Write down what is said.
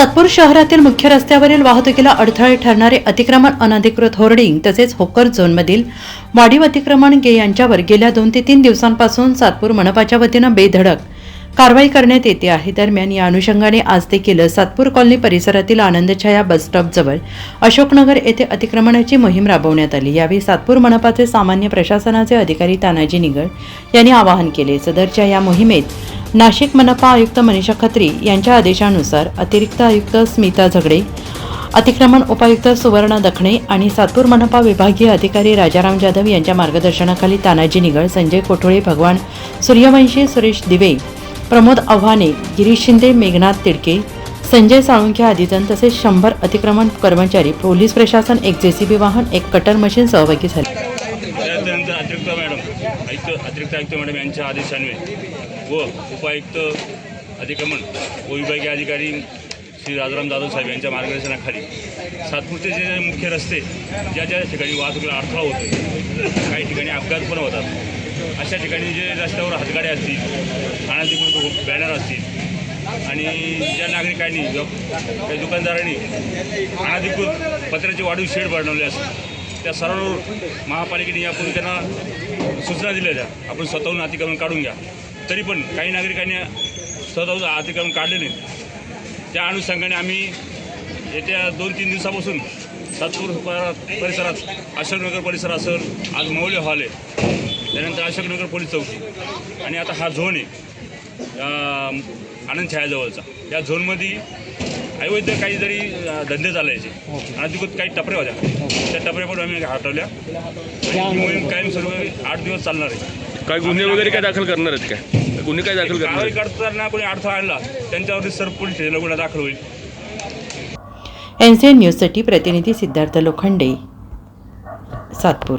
सातपूर शहरातील मुख्य रस्त्यावरील वाहतुकीला अडथळे ठरणारे अतिक्रमण अनधिकृत होर्डिंग तसेच होकर झोनमधील वाढीव अतिक्रमण गे यांच्यावर गेल्या दोन ते तीन दिवसांपासून सातपूर मनपाच्या वतीनं बेधडक कारवाई करण्यात येते आहे. दरम्यान या अनुषंगाने आज देखील सातपूर कॉलनी परिसरातील आनंदछाया बस स्टॉपजवळ अशोकनगर येथे अतिक्रमणाची मोहीम राबवण्यात आली. यावेळी सातपूर मनपाचे सामान्य प्रशासनाचे अधिकारी तानाजी निगड यांनी आवाहन केले. सदरच्या या मोहिमेत नाशिक मनपा आयुक्त मनीषा खत्री यांच्या आदेशानुसार अतिरिक्त आयुक्त स्मिता झगडे अतिक्रमण उपायुक्त सुवर्ण दखणे आणि सातपूर मनपा विभागीय अधिकारी राजाराम जाधव यांच्या मार्गदर्शनाखाली तानाजी निगळ संजय कोठोळे भगवान सूर्यवंशी सुरेश दिवे प्रमोद आव्हाने गिरीश शिंदे मेघनाथ तिडके संजय साळुंखे आदी तसेच शंभर अतिक्रमण कर्मचारी पोलीस प्रशासन एक जेसीबी वाहन एक कटर मशीन सहभागी झाले. त्यानंतर अतिरिक्त मॅडम आयुक्त अतिरिक्त आयुक्त मॅडम यांच्या आदेशान्वये व उपायुक्त अधिक्रमण व विभागीय अधिकारी श्री राजाराम जाधव साहेब यांच्या मार्गदर्शनाखाली सातपूरचे जे जे मुख्य रस्ते ज्या ज्या ठिकाणी वाहतुकीला अडथळा होतो काही ठिकाणी अपघात पण होतात. अशा ठिकाणी जे रस्त्यावर हातगाड्या असतील अनधिकृत बॅनर असतील. आणि ज्या नागरिकांनी काही दुकानदारांनी अनधिकृत पत्र्याचे वाढीव शेड बनवले असतील त्या सर्व महापालिकेने यापूर्वी त्यांना सूचना दिल्या त्या. आपण स्वतःहून अतिक्रमण काढून घ्या. तरी पण काही नागरिकांनी स्वतःहून अतिक्रमण काढले नाही त्या अनुषंगाने आम्ही येत्या दोन तीन दिवसापासून सातपूर परिसरात अशोकनगर परिसर असेल आज मौल्य हॉल आहे. त्यानंतर अशोकनगर पोलीस चौकी. आणि आता हा झोन आहे. आनंद छायाजवळचा या झोनमध्ये अवैध काही जरी धंदे चालायचे. अधिकृत काही टपऱ्या होत्या. त्या टपऱ्या पण आम्ही हटवल्या ही मोहीम कायमस्वरूपी आठ दिवस चालणार आहे. काय गुन्हे वगैरे काय दाखल करणार आहेत काय? गुन्हे काय दाखल करणार कारवाई? करताना कोणी अडथळा आणला त्यांच्यावरती सर पोलीस स्टेशनला गुन्हा दाखल होईल. एन सी एन न्यूजसाठी प्रतिनिधी सिद्धार्थ लोखंडे सातपूर.